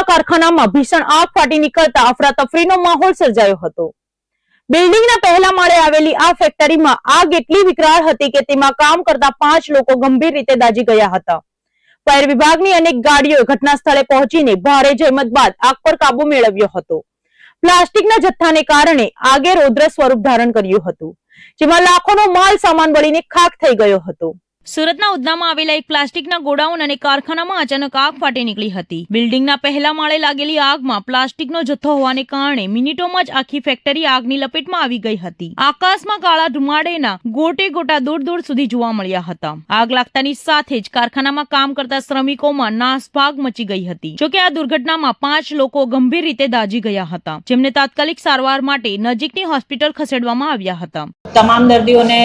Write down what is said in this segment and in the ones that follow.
પ્લાસ્ટિકના કારખાનામાં ભીષણ આગ ફાટી નીકળતા અફરાતફરીનો માહોલ સર્જાયો હતો. બિલ્ડિંગના પહેલા માળે આવેલી આ ફેક્ટરીમાં આગ એટલી વિકરાળ હતી કે તેમાં કામ કરતા પાંચ લોકો ગંભીર રીતે દાજી ગયા હતા. ફાયર વિભાગની અનેક ગાડીઓ ઘટના સ્થળે પહોંચીને ભારે જહેમત બાદ આગ પર કાબુ મેળવ્યો હતો. પ્લાસ્ટિકના જથ્થાને કારણે આગે રૌદ્ર સ્વરૂપ ધારણ કર્યું હતું, જેમાં લાખોનો માલ સામાન બળીને ખાખ થઈ ગયો હતો. સુરતના ઉધનામાં આવેલા એક પ્લાસ્ટિકના ગોડાઉન અને કારખાનામાં અચાનક આગ ફાટી નીકળી હતી. બિલ્ડિંગના પહેલા માળે લાગેલી આગમાં પ્લાસ્ટિકનો જથ્થો હોવાને કારણે મિનિટોમાં જ આખી ફેક્ટરી આગની લપેટમાં આવી ગઈ હતી. આકાશમાં કાળા ધુમાડેના ગોટે ગોટા દૂર દૂર સુધી જોવા મળ્યા હતા. આગ લાગતાની સાથે જ કારખાનામાં કામ કરતા શ્રમિકોમાં નાસભાગ મચી ગઈ હતી. જોકે આ દુર્ઘટનામાં પાંચ લોકો ગંભીર રીતે દાઝી ગયા હતા. જેમને તાત્કાલિક સારવાર માટે નજીકની હોસ્પિટલ ખસેડવામાં આવ્યા હતા. તમામ દર્દીઓને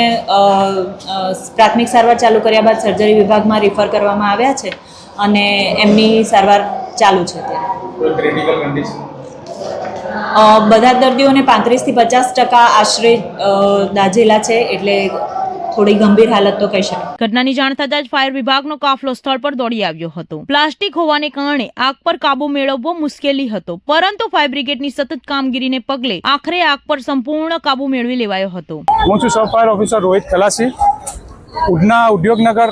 પ્રાથમિક સારવાર ચાલુ કર્યા બાદ સર્જરી વિભાગમાં રિફર કરવામાં આવ્યા છે અને એમની સારવાર ચાલુ છે બધા દર્દીઓને પાંત્રીસથી પચાસ ટકા આશરે દાઝેલા છે એટલે થોડી ગંભીર હાલત તો કહી શકાય. ઘટનાની જાણ થતાં જ ફાયર વિભાગનો કાફલો સ્થળ પર દોડી આવ્યો હતો. પ્લાસ્ટિક હોવાને કારણે આગ પર કાબુ મેળવવો મુશ્કેલી હતો પરંતુ ફાયર બ્રિગેડની સતત કામગીરીને પગલે આખરે આગ પર સંપૂર્ણ કાબુ મેળવી લેવાયો હતો. હું છું sub fire officer Rohit Khalasi. Udhna Udyognagar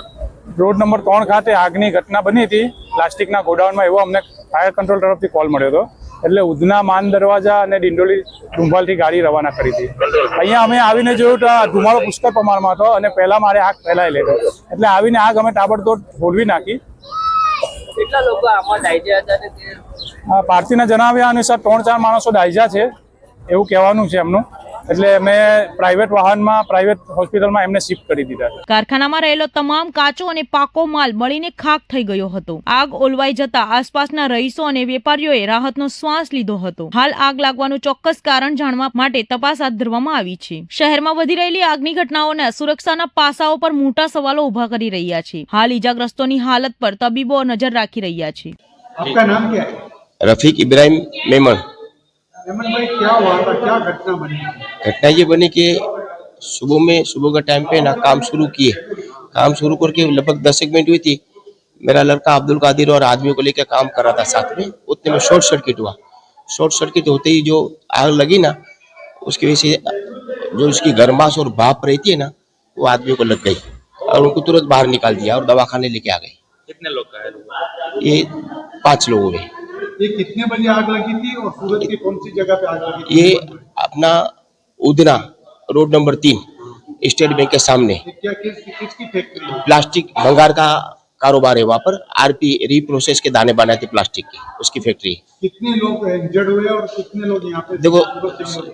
road number ત્રણ ખાતે આગની ઘટના બની હતી. પ્લાસ્ટિકના ગોડાઉનમાં એવો અમને ફાયર કંટ્રોલ તરફથી કોલ મળ્યો હતો. એટલે ઉધના માન દરવાજા અને ડિંડોલી ડુંભાલથી ગાડી રવાના કરી હતી. અહીંયા અમે આવીને જોયું તો ધુમાડો પુષ્કળ પ્રમાણમાં હતો અને પહેલા મારે આગ ફેલાઈ લીધો એટલે આવીને આગ અમે તાબડતોડ હોલવી નાખી. કેટલા લોકો આમાં હતા પાર્થીના જણાવ્યા અનુસાર ત્રણ ચાર માણસો દાઝ્યા છે એવું કહેવાનું છે એમનું. એટલે અમે પ્રાઇવેટ વાહનમાં પ્રાઇવેટ હોસ્પિટલમાં એમને શિફ્ટ કરી દીધા કારખાનામાં રહેલો તમામ કાચો અને પાકો માલ બળીને ખાક થઈ ગયો હતો. આગ ઓલવાઈ જતા આસપાસના રહીશો અને વેપારીઓએ રાહતનો શ્વાસ લીધો હતો. હાલ આગ લાગવાનું ચોક્કસ કારણ જાણવા માટે તપાસ હાથ ધરવામાં આવી છે. શહેરમાં વધી રહેલી આગની ઘટનાઓને સુરક્ષાના પાસાઓ પર મોટા સવાલો ઊભા કરી રહ્યા છે. હાલ ઇજાગ્રસ્તોની હાલત પર તબીબો નજર રાખી રહ્યા છે. આપકા નામ ક્યા રફીક ઇબ્રાહિમ મેમણ. घटना ये बनी कि सुबह में सुबह का टाइम पे ना काम शुरू किए। काम शुरू करके लगभग दस एक मिनट हुई थी। मेरा लड़का अब्दुल कादिर और आदमियों को लेकर काम कर रहा था साथ में। उतने में शॉर्ट सर्किट हुआ। शॉर्ट सर्किट होते ही जो आग लगी ना उसकी वजह से जो उसकी गर्माश और भाप रहती है ना वो आदमियों को लग गई और उनको तुरंत बाहर निकाल दिया और दवाखाने लेके आ गए। कितने लोग घायल हुए? ये पाँच लोगों में ये कितने बजे आग लगी थी और सूरत की कौन सी जगह पे आग लगी थी? ये अपना उधना रोड नंबर तीन स्टेट बैंक के सामने। क्या किस किसकी फैक्ट्री प्लास्टिक भंगार का कारोबार है वहाँ पर। आरपी रीप्रोसेस के दाने बनाते प्लास्टिक के उसकी फैक्ट्री कितने लोग इंजर्ड हुए और कितने लोग यहाँ पे देखो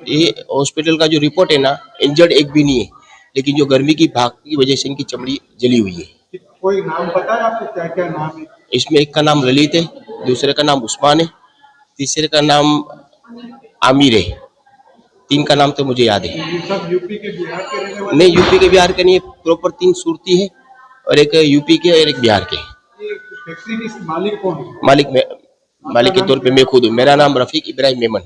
ये हॉस्पिटल का जो रिपोर्ट है ना इंजर्ड एक भी नहीं है। लेकिन जो गर्मी की भाग की वजह से इनकी चमड़ी जली हुई है। कोई नाम पता है आपको? क्या क्या नाम है? इसमें एक का नाम ललित है दूसरे का नाम उस्मान है तीसरे का नाम आमिर है। तीन का नाम तो मुझे याद है। सब यूपी के बिहार के रहने नहीं यूपी के बिहार के नहीं है प्रॉपर तीन सूरती है और एक यूपी के और एक बिहार के। फैक्ट्री की मालिक कौन है? मालिक में मालिक के तौर पे मैं खुद हूँ। मेरा नाम रफीक इब्राहिम मेमन।